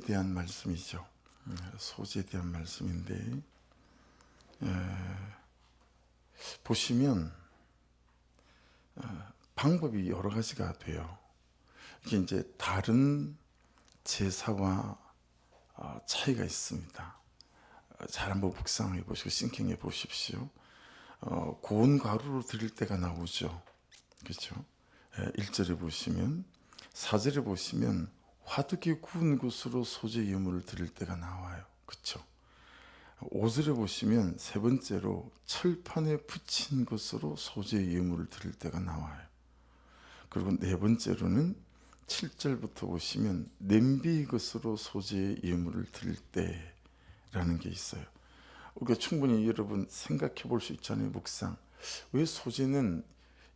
대한 말씀이죠. 음, 소지에 대한 말씀인데 에, 보시면 어, 방법이 여러 가지가 돼요. 이게 이제 다른 제사와 어, 차이가 있습니다. 어, 잘 한번 묵상해 보시고 싱킹해 보십시오. 어, 고운 가루로 드릴 때가 나오죠. 그렇죠? 1절에 보시면 4절에 보시면 화덕이 구운 것으로 소재 예물을 드릴 때가 나와요. 그렇죠? 5절에 보시면 세 번째로 철판에 붙인 것으로 소재 예물을 드릴 때가 나와요. 그리고 네 번째로는 7절부터 보시면 냄비 것으로 소재의 예물을 드릴 때라는 게 있어요. 우리가 충분히 여러분 생각해 볼 수 있잖아요. 묵상. 왜 소재는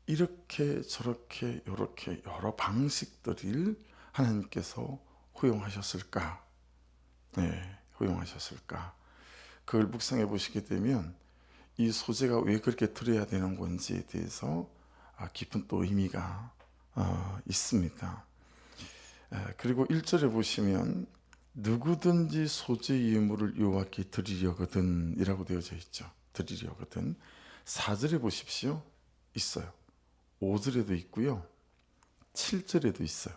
이렇게 저렇게 이렇게 여러 방식들을 하나님께서 허용하셨을까? 네, 허용하셨을까? 그걸 묵상해 보시게 되면 이 소재가 왜 그렇게 들어야 되는 건지에 대해서 아, 깊은 또 의미가 어, 있습니다. 에, 그리고 1절에 보시면 누구든지 소재 예물을 여호와께 드리려거든 이라고 되어져 있죠. 드리려거든. 4절에 보십시오. 있어요. 5절에도 있고요. 7절에도 있어요.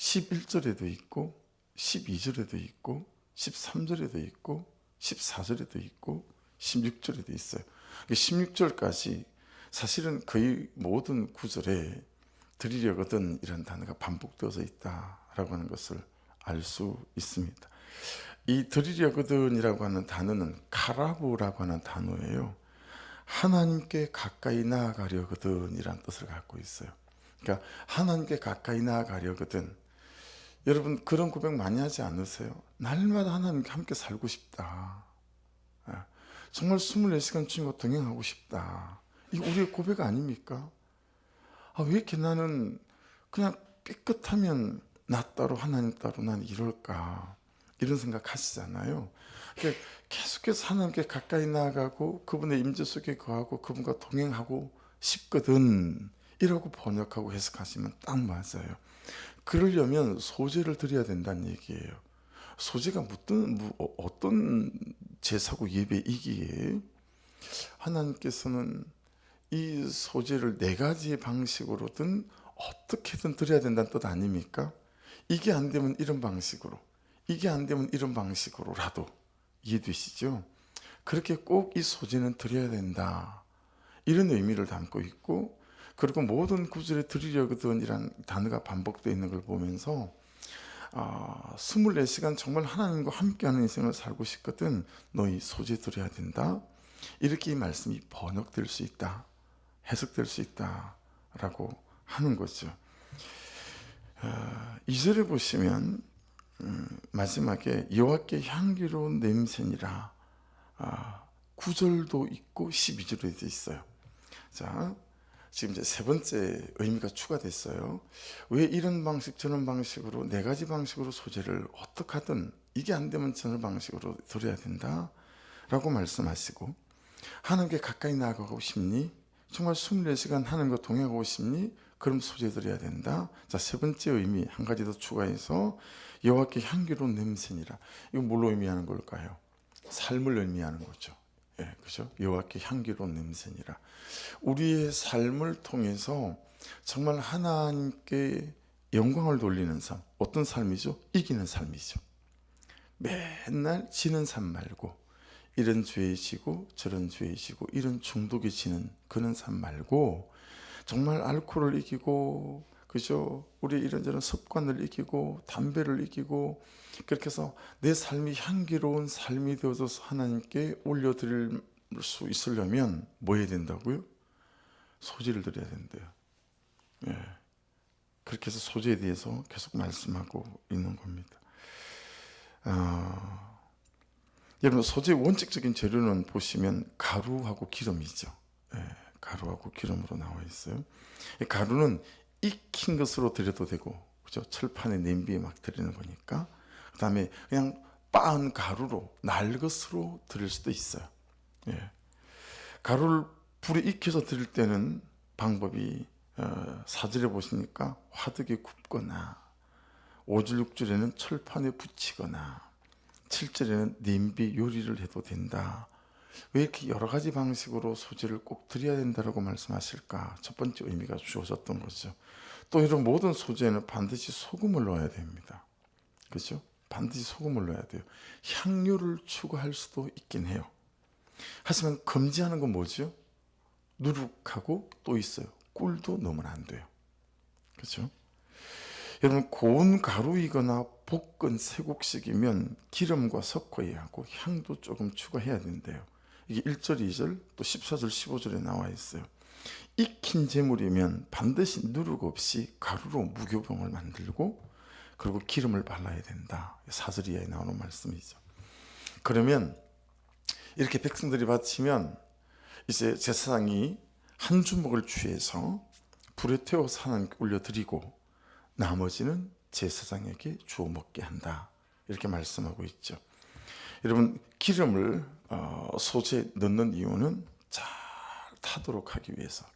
11절에도 있고 12절에도 있고 13절에도 있고 14절에도 있고 16절에도 있어요. 16절까지 사실은 거의 모든 구절에 드리려거든 이런 단어가 반복되어져 있다라고 하는 것을 알 수 있습니다. 이 드리려거든이라고 하는 단어는 카라브라고 하는 단어예요. 하나님께 가까이 나아가려거든이란 뜻을 갖고 있어요. 그러니까 하나님께 가까이 나아가려거든. 여러분 그런 고백 많이 하지 않으세요? 날마다 하나님과 함께 살고 싶다. 예. 정말 24시간 주님과 동행하고 싶다. 이게 우리의 고백 아닙니까? 아, 왜 이렇게 나는 그냥 삐끗하면 나 따로 하나님 따로 난 이럴까? 이런 생각 하시잖아요. 그러니까 계속해서 하나님께 가까이 나아가고 그분의 임재 속에 거하고 그분과 동행하고 싶거든. 이라고 번역하고 해석하시면 딱 맞아요. 그러려면 소재를 드려야 된다는 얘기예요. 소재가 무슨, 무, 어, 어떤 제사고 예배이기에 하나님께서는 이 소재를 네 가지의 방식으로든 어떻게든 드려야 된다는 뜻 아닙니까? 이게 안 되면 이런 방식으로, 이게 안 되면 이런 방식으로라도 이해되시죠? 그렇게 꼭 이 소재는 드려야 된다. 이런 의미를 담고 있고, 그리고 모든 구절에 드리려거든 이란 단어가 반복되어 있는 걸 보면서, 아, 24시간 정말 하나님과 함께하는 인생을 살고 싶거든. 너희 소재 드려야 된다. 이렇게 이 말씀이 번역될 수 있다. 해석될 수 있다 라고 하는 거죠. 어, 2절에 보시면 음, 마지막에 여호와께 향기로운 냄새니라 아, 9절도 있고 12절에도 있어요. 자, 지금 이제 세 번째 의미가 추가됐어요. 왜 이런 방식 저런 방식으로 네 가지 방식으로 소재를 어떻게 하든 이게 안 되면 저런 방식으로 드려야 된다라고 말씀하시고 하나님께 가까이 나아가고 싶니? 정말 24시간 하는 거 동행하고 싶니? 그럼 소재 드려야 된다. 자, 세 번째 의미 한 가지 더 추가해서 여호와께 향기로운 냄새니라. 이건 뭘로 의미하는 걸까요? 삶을 의미하는 거죠. 예, 그죠? 여호와께 향기로운 냄새니라. 우리의 삶을 통해서 정말 하나님께 영광을 돌리는 삶. 어떤 삶이죠? 이기는 삶이죠. 맨날 지는 삶 말고 이런 죄에 지고 저런 죄에 지고 이런 중독에 지는 그런 삶 말고 정말 알코올을 이기고 그죠? 우리 이런저런 습관을 이기고 담배를 이기고 그렇게 해서 내 삶이 향기로운 삶이 되어져서 하나님께 올려드릴 수 있으려면 뭐 해야 된다고요? 소지를 드려야 된대요. 예. 그렇게 해서 소지에 대해서 계속 말씀하고 있는 겁니다. 어, 여러분 소재 원칙적인 재료는 보시면 가루하고 기름이죠. 예, 가루하고 기름으로 나와 있어요. 이 가루는 익힌 것으로 드려도 되고, 그죠? 철판에 냄비에 막 드리는 거니까. 그 다음에 그냥 빻은 가루로 날 것으로 드릴 수도 있어요. 예. 가루를 불에 익혀서 드릴 때는 방법이 어, 사절에 보시니까 화덕에 굽거나 5줄 6줄에는 철판에 붙이거나 7절에는 냄비 요리를 해도 된다. 왜 이렇게 여러 가지 방식으로 소재를 꼭 드려야 된다라고 말씀하실까? 첫 번째 의미가 주어졌던 거죠. 또 이런 모든 소재에는 반드시 소금을 넣어야 됩니다. 그렇죠? 반드시 소금을 넣어야 돼요. 향료를 추가할 수도 있긴 해요. 하지만 금지하는 건 뭐죠? 누룩하고 또 있어요. 꿀도 넣으면 안 돼요. 그렇죠? 여러분 고운 가루이거나 볶은 쇠국식이면 기름과 섞어야 하고 향도 조금 추가해야 된대요. 이게 1절, 2절, 또 14절, 15절에 나와 있어요. 익힌 재물이면 반드시 누룩 없이 가루로 무교병을 만들고 그리고 기름을 발라야 된다. 4절 이하에 나오는 말씀이죠. 그러면 이렇게 백성들이 바치면 이제 제사장이 한 주먹을 취해서 불에 태워서 하나님께 올려드리고 나머지는 제사장에게 주어 먹게 한다. 이렇게 말씀하고 있죠. 여러분 기름을 어, 소재에 넣는 이유는 잘 타도록 하기 위해서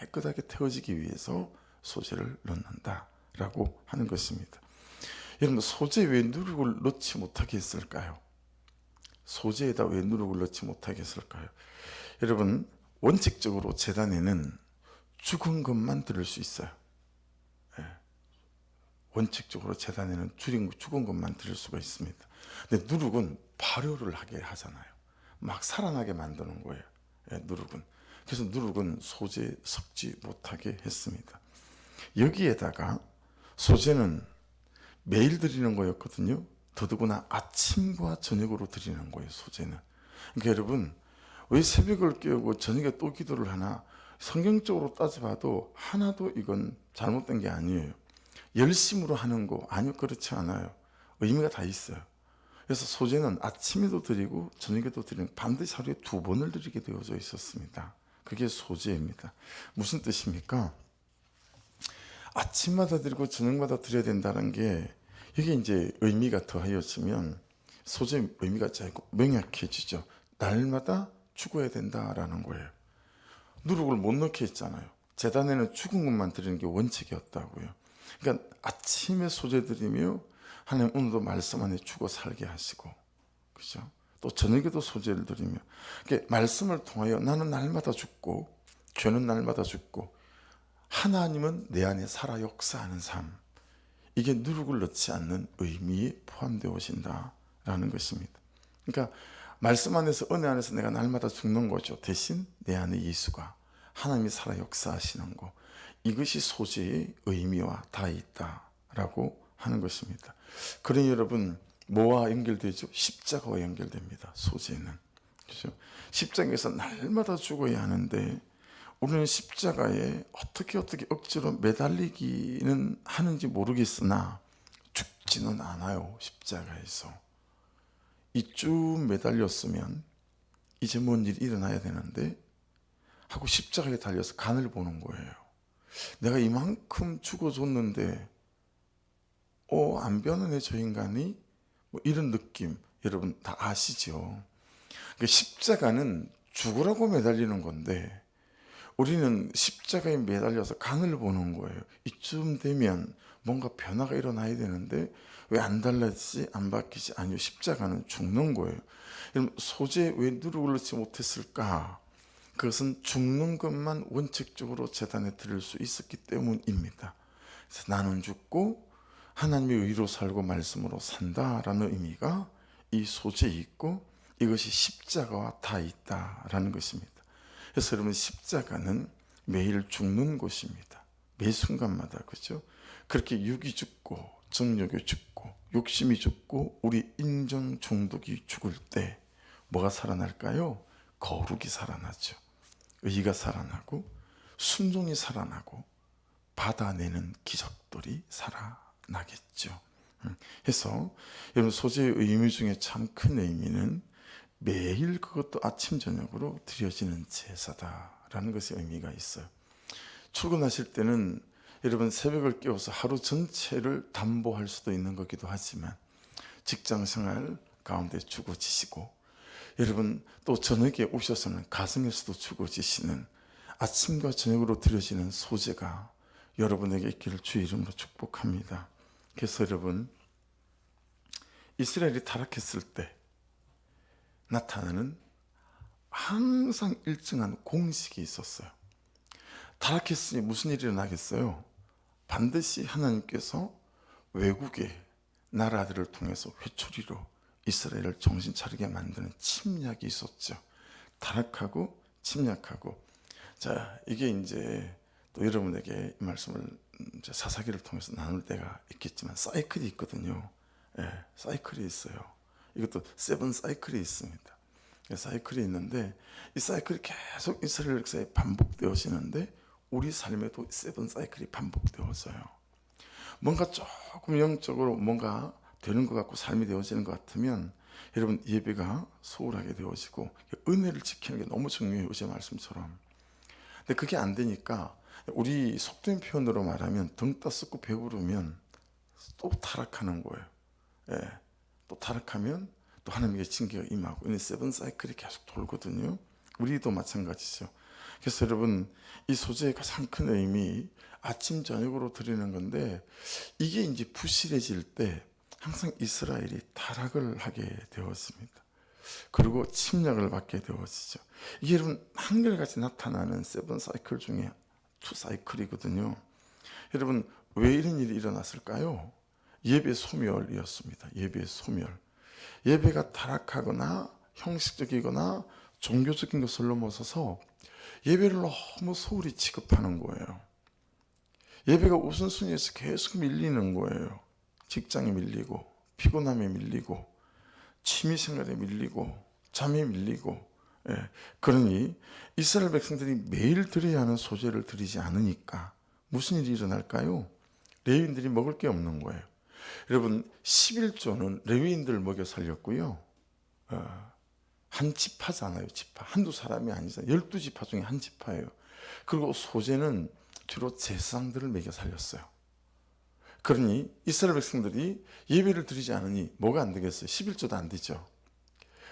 깨끗하게 태워지기 위해서 소재를 넣는다라고 하는 것입니다. 여러분 소재 왜 누룩을 넣지 못하게 했을까요? 소재에다 왜 누룩을 넣지 못하게 했을까요? 여러분 원칙적으로 재단에는 죽은 것만 들을 수 있어요. 예. 원칙적으로 재단에는 죽은 것만 들을 수가 있습니다. 근데 누룩은 발효를 하게 하잖아요. 막 살아나게 만드는 거예요. 예, 누룩은. 그래서 누룩은 소재 섞지 못하게 했습니다. 여기에다가 소재는 매일 드리는 거였거든요. 더더구나 아침과 저녁으로 드리는 거예요, 소재는. 그러니까 여러분, 왜 새벽을 깨우고 저녁에 또 기도를 하나? 성경적으로 따져봐도 하나도 이건 잘못된 게 아니에요. 열심으로 하는 거, 아니요, 그렇지 않아요. 의미가 다 있어요. 그래서 소재는 아침에도 드리고 저녁에도 드리는 반드시 하루에 두 번을 드리게 되어져 있었습니다. 그게 소재입니다. 무슨 뜻입니까? 아침마다 드리고 저녁마다 드려야 된다는 게 이게 이제 의미가 더하여지면 소재 의미가 자꾸 명확해지죠. 날마다 죽어야 된다라는 거예요. 누룩을 못 넣게 했잖아요. 재단에는 죽은 것만 드리는 게 원칙이었다고요. 그러니까 아침에 소재 드리며 하나님 오늘도 말씀 안에 죽어 살게 하시고 그죠? 또 저녁에도 소재를 드리며 그러니까 말씀을 통하여 나는 날마다 죽고 죄는 날마다 죽고 하나님은 내 안에 살아 역사하는 삶 이게 누룩을 넣지 않는 의미에 포함되어 오신다라는 것입니다. 그러니까 말씀 안에서 은혜 안에서 내가 날마다 죽는 거죠. 대신 내 안에 예수가 하나님이 살아 역사하시는 거 이것이 소재의 의미와 다 있다라고 하는 것입니다. 그러니 여러분 뭐와 연결되죠? 십자가와 연결됩니다. 소재는 그렇죠? 십자가에서 날마다 죽어야 하는데 우리는 십자가에 어떻게 어떻게 억지로 매달리기는 하는지 모르겠으나 죽지는 않아요. 십자가에서 이 쭉 매달렸으면 이제 뭔 일이 일어나야 되는데 하고 십자가에 달려서 간을 보는 거예요. 내가 이만큼 죽어줬는데 어, 안 변하네 저 인간이 뭐 이런 느낌 여러분 다 아시죠? 그 십자가는 죽으라고 매달리는 건데 우리는 십자가에 매달려서 간을 보는 거예요. 이쯤 되면 뭔가 변화가 일어나야 되는데 왜 안 달라지지 안 바뀌지 아니요 십자가는 죽는 거예요. 소재 왜 넣지 못했을까? 그것은 죽는 것만 원칙적으로 재단에 드릴 수 있었기 때문입니다. 그래서 나는 죽고 하나님의 의로 살고 말씀으로 산다라는 의미가 이 소재에 있고 이것이 십자가와 다 있다라는 것입니다. 그래서 여러분 십자가는 매일 죽는 곳입니다. 매 순간마다 그죠? 그렇게 육이 죽고 정욕이 죽고 욕심이 죽고 우리 인정 중독이 죽을 때 뭐가 살아날까요? 거룩이 살아나죠. 의가 살아나고 순종이 살아나고 받아내는 기적들이 살아 나겠죠. 음, 해서 여러분 소재의 의미 중에 참 큰 의미는 매일 그것도 아침 저녁으로 드려지는 제사다라는 것의 의미가 있어요. 출근하실 때는 여러분 새벽을 깨워서 하루 전체를 담보할 수도 있는 거기도 하지만 직장 생활 가운데 죽어지시고 여러분 또 저녁에 오셔서는 가정에서도 죽어지시는 아침과 저녁으로 드려지는 소재가 여러분에게 있기를 주의 이름으로 축복합니다. 그래서 여러분 이스라엘이 타락했을 때 나타나는 항상 일정한 공식이 있었어요. 타락했으니 무슨 일이 일어나겠어요? 반드시 하나님께서 외국의 나라들을 통해서 회초리로 이스라엘을 정신 차리게 만드는 침략이 있었죠. 타락하고 침략하고 자 이게 이제 또 여러분에게 이 말씀을 사사기를 통해서 나눌 때가 있겠지만 사이클이 있거든요. 예, 사이클이 있어요. 이것도 세븐 사이클이 있습니다. 예, 사이클이 있는데 이 사이클이 계속 이스라엘 역사에 반복되어지는데 우리 삶에도 세븐 사이클이 반복되어져요. 뭔가 조금 영적으로 뭔가 되는 것 같고 삶이 되어지는 것 같으면 여러분 예배가 소홀하게 되어지고 은혜를 지키는 게 너무 중요해요. 어제 말씀처럼. 근데 그게 안 되니까 우리 속된 표현으로 말하면 등 따쓰고 배부르면 또 타락하는 거예요. 예. 또 타락하면 또 하나님의 징계가 임하고 이 세븐 사이클이 계속 돌거든요. 우리도 마찬가지죠. 그래서 여러분 이 소재의 가장 큰 의미 아침 저녁으로 드리는 건데 이게 이제 부실해질 때 항상 이스라엘이 타락을 하게 되었습니다. 그리고 침략을 받게 되어지죠. 이게 여러분 한결같이 나타나는 세븐 사이클 중에 투 사이클이거든요. 여러분 왜 이런 일이 일어났을까요? 예배 소멸이었습니다. 예배 소멸. 예배가 타락하거나 형식적이거나 종교적인 것을 넘어서서 예배를 너무 소홀히 취급하는 거예요. 예배가 우선순위에서 계속 밀리는 거예요. 직장에 밀리고 피곤함에 밀리고 취미 생활에 밀리고 잠에 밀리고 예. 그러니 이스라엘 백성들이 매일 드려야 하는 소재를 드리지 않으니까 무슨 일이 일어날까요? 레위인들이 먹을 게 없는 거예요. 여러분 11조는 레위인들 먹여 살렸고요. 어, 한 지파잖아요. 지파 한두 사람이 아니잖아요. 열두 지파 중에 한 지파예요. 그리고 소재는 주로 제사장들을 먹여 살렸어요. 그러니 이스라엘 백성들이 예배를 드리지 않으니 뭐가 안 되겠어요? 11조도 안 되죠.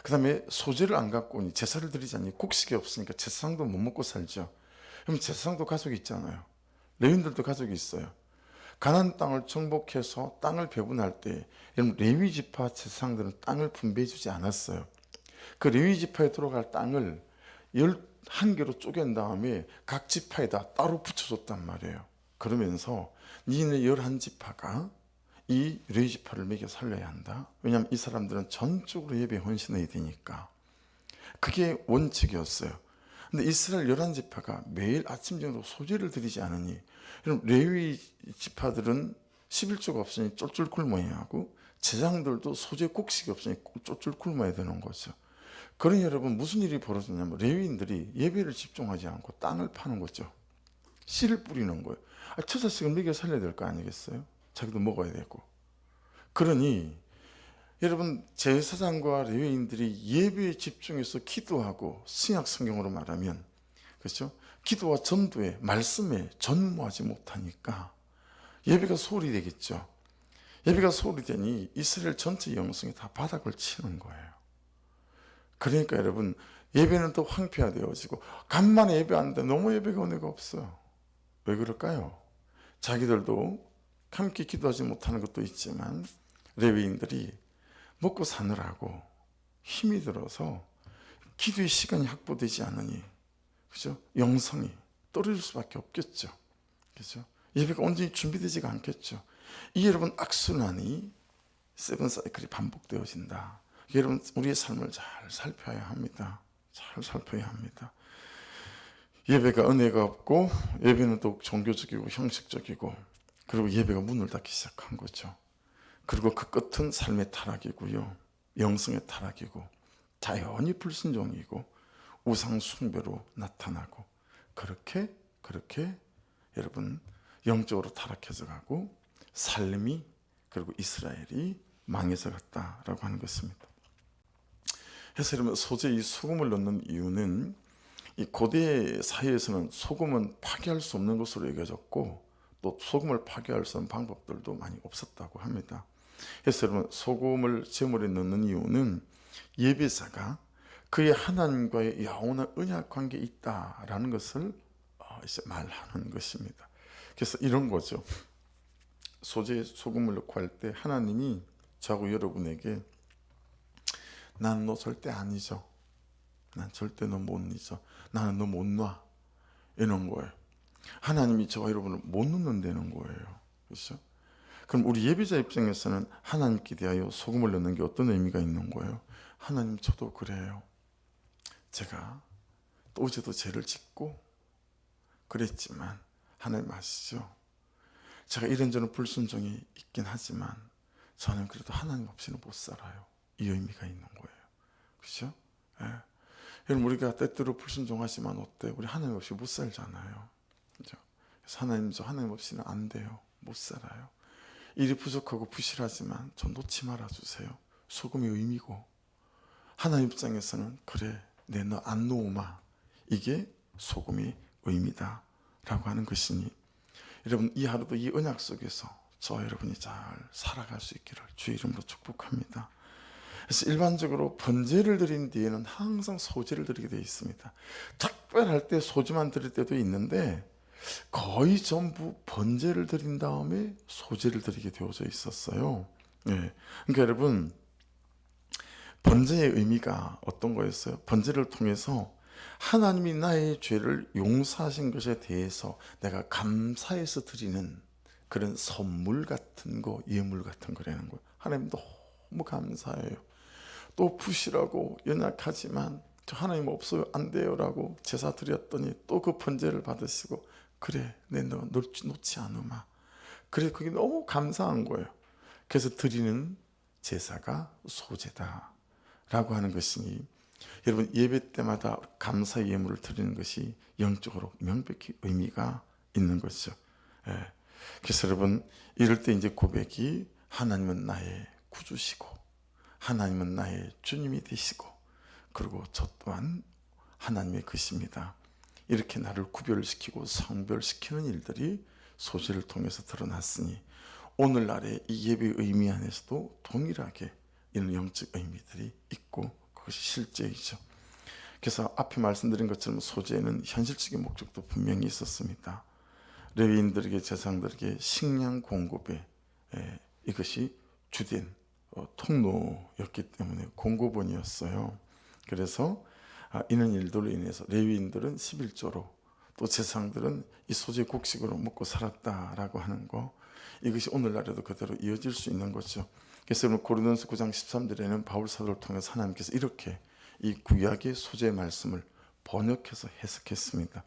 그 다음에 소재를 안 갖고 오니 제사를 드리지 않으니 곡식이 없으니까 제사장도 못 먹고 살죠. 그럼 제사장도 가족이 있잖아요. 레윈들도 가족이 있어요. 가난 땅을 정복해서 땅을 배분할 때 여러분 레위 지파 제사장들은 땅을 분배해 주지 않았어요. 그 레위 지파에 들어갈 땅을 11개로 쪼갠 다음에 각 지파에다 따로 붙여줬단 말이에요. 그러면서 니네 11지파가 이 레위 지파를 먹여 살려야 한다. 왜냐하면 이 사람들은 전적으로 예배 헌신해야 되니까. 그게 원칙이었어요. 근데 이스라엘 11지파가 매일 아침 정도 소재를 드리지 않으니 여러분 레위 지파들은 11조가 없으니 쫄쫄 굶어야 하고 제장들도 소재 곡식이 없으니 쫄쫄 굶어야 되는 거죠. 그러니 여러분 무슨 일이 벌어졌냐면 레위인들이 예배를 집중하지 않고 땅을 파는 거죠. 씨를 뿌리는 거예요. 아, 저 자식을 먹여 살려야 될 거 아니겠어요? 자기도 먹어야 되고. 그러니 여러분 제사장과 레위인들이 예배에 집중해서 기도하고 신약 성경으로 말하면 그렇죠? 기도와 전도에 말씀에 전무하지 못하니까 예배가 소홀히 되겠죠. 예배가 소홀히 되니 이스라엘 전체 영성이 다 바닥을 치는 거예요. 그러니까 여러분 예배는 또 황폐화되어지고 간만에 예배하는데 너무 예배가 은혜가 없어요. 왜 그럴까요? 자기들도 함께 기도하지 못하는 것도 있지만 레위인들이 먹고 사느라고 힘이 들어서 기도의 시간이 확보되지 않으니 그죠? 영성이 떨어질 수밖에 없겠죠. 그죠? 예배가 온전히 준비되지가 않겠죠. 이 여러분 악순환이 세븐 사이클이 반복되어진다. 여러분 우리의 삶을 잘 살펴야 합니다. 잘 살펴야 합니다. 예배가 은혜가 없고 예배는 또 종교적이고 형식적이고 그리고 예배가 문을 닫기 시작한 거죠. 그리고 그 끝은 삶의 타락이고요. 영성의 타락이고 자연히 불순종이고 우상 숭배로 나타나고 그렇게 그렇게 여러분 영적으로 타락해서 가고 삶이 그리고 이스라엘이 망해서 갔다라고 하는 것입니다. 그래서 여러분 소재 이 소금을 넣는 이유는 이 고대 사회에서는 소금은 파괴할 수 없는 것으로 여겨졌고 또 소금을 파괴할 수 있는 방법들도 많이 없었다고 합니다. 그래서 여러분 소금을 제물에 넣는 이유는 예배자가 그의 하나님과의 영원한 언약 관계에 있다라는 것을 어, 이제 말하는 것입니다. 그래서 이런 거죠. 소재 소금을 넣고 할 때 하나님이 저하고 여러분에게 나는 너 절대 안 잊어. 난 절대 너 못 잊어. 나는 너 못 놔. 이런 거예요. 하나님이 저와 여러분을 못 놓는다는 거예요. 그렇죠? 그럼 우리 예비자 입장에서는 하나님께 대하여 소금을 넣는 게 어떤 의미가 있는 거예요? 하나님 저도 그래요. 제가 또 어제도 죄를 짓고 그랬지만 하나님 아시죠? 제가 이런저런 불순종이 있긴 하지만 저는 그래도 하나님 없이는 못 살아요. 이 의미가 있는 거예요. 그렇죠? 예. 여러분 우리가 때때로 불순종하지만 어때? 우리 하나님 없이 못 살잖아요. 그죠? 그래서 하나님 저 하나님 없이는 안 돼요. 못 살아요. 일이 부족하고 부실하지만 저 놓지 말아 주세요. 소금의 의미고 하나님 입장에서는 그래 내 너 안 놓으마 이게 소금의 의미다 라고 하는 것이니 여러분 이 하루도 이 언약 속에서 저 여러분이 잘 살아갈 수 있기를 주의 이름으로 축복합니다. 그래서 일반적으로 번제를 드린 뒤에는 항상 소제를 드리게 되어 있습니다. 특별할 때 소주만 드릴 때도 있는데 거의 전부 번제를 드린 다음에 소제를 드리게 되어져 있었어요. 예. 그러니까 여러분 번제의 의미가 어떤 거였어요? 번제를 통해서 하나님이 나의 죄를 용서하신 것에 대해서 내가 감사해서 드리는 그런 선물 같은 거, 예물 같은 거라는 거예요. 하나님 너무 감사해요. 또 부실하고 연약하지만 저 하나님 없어요 안 돼요라고 제사 드렸더니 또 그 번제를 받으시고 그래 내 너 놓지, 놓지 않으마 그래 그게 너무 감사한 거예요 그래서 드리는 제사가 소제다 라고 하는 것이니 여러분 예배 때마다 감사 예물을 드리는 것이 영적으로 명백히 의미가 있는 것이죠 예. 그래서 여러분 이럴 때 이제 고백이 하나님은 나의 구주시고 하나님은 나의 주님이 되시고 그리고 저 또한 하나님의 것입니다. 이렇게 나를 구별시키고 성별시키는 일들이 소지를 통해서 드러났으니 오늘날의 이 예배 의미 안에서도 동일하게 이런 영적 의미들이 있고 그것이 실제이죠. 그래서 앞에 말씀드린 것처럼 소재에는 현실적인 목적도 분명히 있었습니다. 레위인들에게 제사장들에게 식량 공급에 에, 이것이 주된 어, 통로였기 때문에 공급원이었어요. 그래서 아, 이런 일들로 인해서 레위인들은 11조로 또 제사장들은 이 소재 곡식으로 먹고 살았다라고 하는 거 이것이 오늘날에도 그대로 이어질 수 있는 거죠. 그래서 고린도서 9장 13절에는 바울 사도를 통해서 하나님께서 이렇게 이 구약의 소재 말씀을 번역해서 해석했습니다.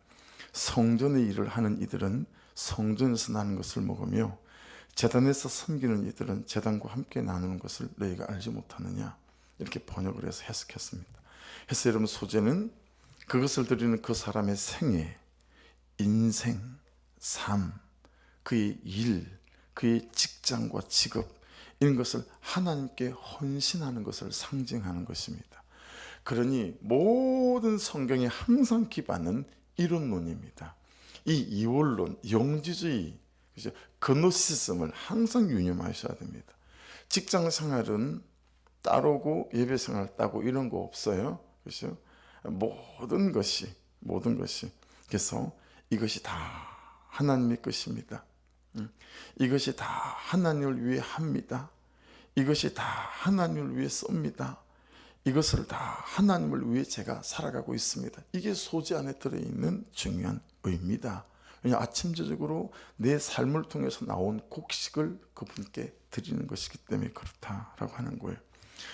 성전의 일을 하는 이들은 성전에서 나는 것을 먹으며 재단에서 섬기는 이들은 재단과 함께 나누는 것을 너희가 알지 못하느냐 이렇게 번역을 해서 해석했습니다. 해서 여러분 소재는 그것을 드리는 그 사람의 생애, 인생, 삶, 그의 일, 그의 직장과 직업 이런 것을 하나님께 헌신하는 것을 상징하는 것입니다. 그러니 모든 성경에 항상 기반은 이론론입니다. 이 이원론, 영지주의, 그죠? 그노시즘을 항상 유념하셔야 됩니다. 직장 생활은 따로고 예배 생활 따고 이런 거 없어요. 그렇죠? 모든 것이 모든 것이 그래서 이것이 다 하나님의 것입니다. 음. 이것이 다 하나님을 위해 합니다. 이것이 다 하나님을 위해 씁니다. 이것을 다 하나님을 위해 제가 살아가고 있습니다. 이게 소재 안에 들어있는 중요한 의미다. 왜냐 아침 저녁으로 내 삶을 통해서 나온 곡식을 그분께 드리는 것이기 때문에 그렇다라고 하는 거예요.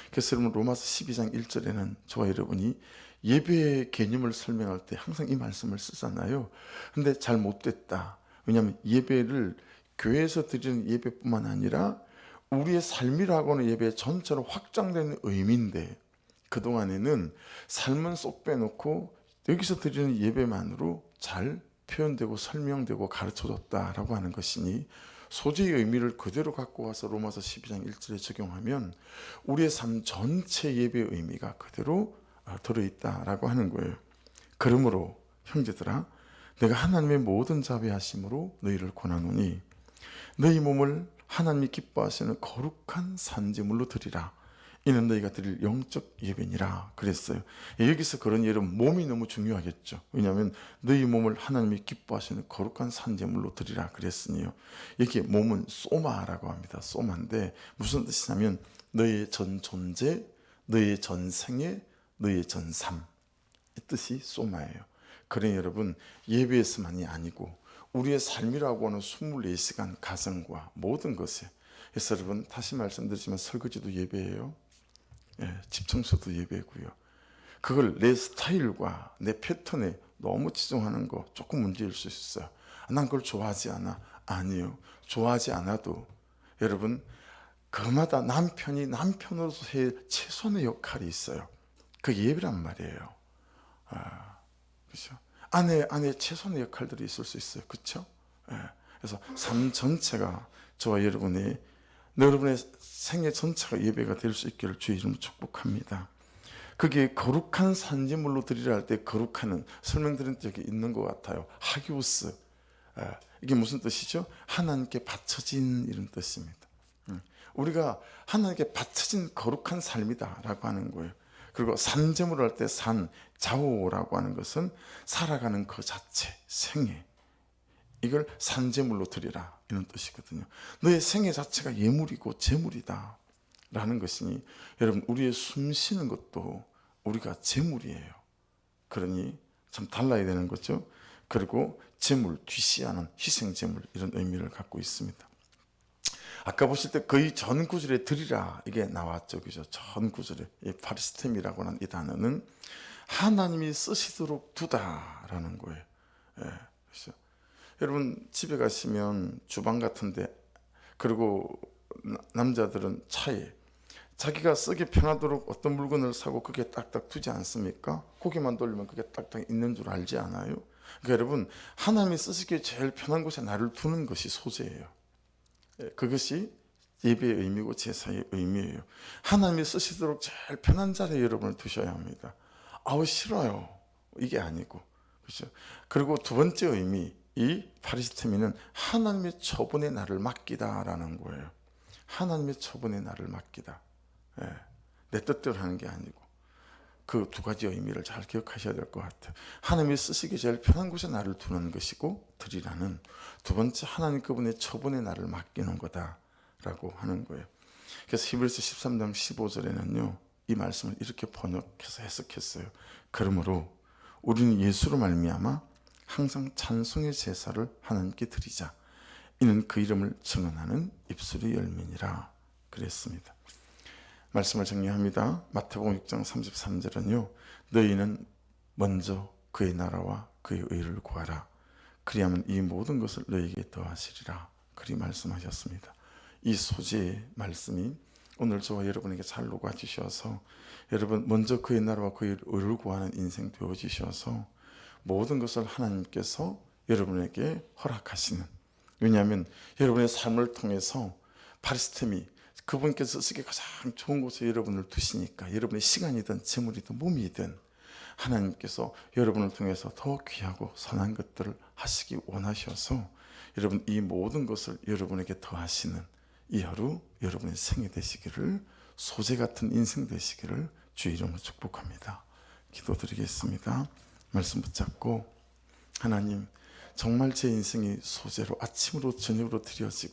그래서 여러분 로마서 12장 1절에는 저와 여러분이 예배의 개념을 설명할 때 항상 이 말씀을 쓰잖아요. 근데 잘 못됐다. 왜냐하면 예배를 교회에서 드리는 예배뿐만 아니라 우리의 삶이라고 하는 예배 전체로 확장되는 의미인데 그동안에는 삶은 쏙 빼놓고 여기서 드리는 예배만으로 잘 표현되고 설명되고 가르쳐줬다라고 하는 것이니 소재의 의미를 그대로 갖고 와서 로마서 12장 1절에 적용하면 우리의 삶 전체 예배의 의미가 그대로 어, 들어있다라고 하는 거예요. 그러므로 형제들아 내가 하나님의 모든 자비하심으로 너희를 권하노니 너희 몸을 하나님이 기뻐하시는 거룩한 산지물로 드리라. 이는 너희가 드릴 영적 예배니라 그랬어요. 예, 여기서 그런 예는 몸이 너무 중요하겠죠. 왜냐하면 너희 몸을 하나님이 기뻐하시는 거룩한 산재물로 드리라 그랬으니요. 여기 몸은 소마라고 합니다. 소마인데 무슨 뜻이냐면 너희의 전 존재, 너희의 전 생애, 너희의 전 삶. 이 뜻이 소마예요. 그래 여러분 예배에서만이 아니고 우리의 삶이라고 하는 24시간 가정과 모든 것에 그래서 여러분 다시 말씀드리지만 설거지도 예배예요. 예, 집 청소도 예배고요. 그걸 내 스타일과 내 패턴에 너무 치중하는 거 조금 문제일 수 있어요. 난 그걸 좋아하지 않아. 아니요. 좋아하지 않아도 여러분 그마다 남편이 남편으로서의 최소한의 역할이 있어요. 그게 예배란 말이에요. 아, 그렇죠. 아내 아내 최소한의 역할들이 있을 수 있어요. 그렇죠? 예. 그래서 삶 전체가 저와 여러분의 여러분의 생애 전체가 예배가 될 수 있기를 주의 이름으로 축복합니다. 그게 거룩한 산지물로 드리라 할 때 거룩한은 설명드린 적이 있는 것 같아요. 하기우스 예. 이게 무슨 뜻이죠? 하나님께 바쳐진 이런 뜻입니다. 음. 우리가 하나님께 바쳐진 거룩한 삶이다라고 하는 거예요. 그리고 산재물을 할때 산, 자오라고 하는 것은 살아가는 그 자체, 생애. 이걸 산재물로 드리라 이런 뜻이거든요. 너의 생애 자체가 예물이고 재물이다 라는 것이니 여러분 우리의 숨 쉬는 것도 우리가 재물이에요. 그러니 참 달라야 되는 거죠. 그리고 재물, 뒤시하는 희생 재물 이런 의미를 갖고 있습니다. 아까 보실 때 거의 전 구절에 드리라 이게 나왔죠. 그죠? 전 구절에 이 파리스템이라고 하는 이 단어는 하나님이 쓰시도록 두다라는 거예요. 예. 그렇죠? 여러분 집에 가시면 주방 같은데 그리고 나- 남자들은 차에 자기가 쓰기 편하도록 어떤 물건을 사고 그게 딱딱 두지 않습니까? 고개만 돌리면 그게 딱딱 있는 줄 알지 않아요? 그러니까 여러분 하나님이 쓰시기에 제일 편한 곳에 나를 두는 것이 소재예요. 예, 그것이 예배의 의미고 제사의 의미예요. 하나님이 쓰시도록 제일 편한 자리에 여러분을 두셔야 합니다. 아우 싫어요. 이게 아니고 그렇죠. 그리고 두 번째 의미 이 파리스테미는 하나님의 처분에 나를 맡기다라는 거예요. 하나님의 처분에 나를 맡기다. 예, 내 뜻대로 하는 게 아니고 그 두 가지 의미를 잘 기억하셔야 될 것 같아요. 하나님이 쓰시기 제일 편한 곳에 나를 두는 것이고 드리라는 두 번째 하나님 그분의 처분에 나를 맡기는 거다라고 하는 거예요. 그래서 히브리서 13장 15절에는요. 이 말씀을 이렇게 번역해서 해석했어요. 그러므로 우리는 예수로 말미암아 항상 찬송의 제사를 하나님께 드리자. 이는 그 이름을 증언하는 입술의 열매니라 그랬습니다. 말씀을 정리합니다. 마태복음 6장 33절은요. 너희는 먼저 그의 나라와 그의 의를 구하라. 그리하면 이 모든 것을 너희에게 더하시리라. 그리 말씀하셨습니다. 이 소재의 말씀이 오늘 저와 여러분에게 잘 녹아주셔서 여러분 먼저 그의 나라와 그의 의를 구하는 인생 되어주셔서 모든 것을 하나님께서 여러분에게 허락하시는 왜냐하면 여러분의 삶을 통해서 파리스템이 그분께서 쓰기 가장 좋은 곳에 여러분을 두시니까 여러분의 시간이든 재물이든 몸이든 하나님께서 여러분을 통해서 더 귀하고 선한 것들을 하시기 원하셔서 여러분 이 모든 것을 여러분에게 더하시는 이 하루 여러분의 생애 되시기를 소재 같은 인생 되시기를 주의 이름으로 축복합니다. 기도드리겠습니다. 말씀 붙잡고 하나님 정말 제 인생이 소재로 아침으로 저녁으로 드려지고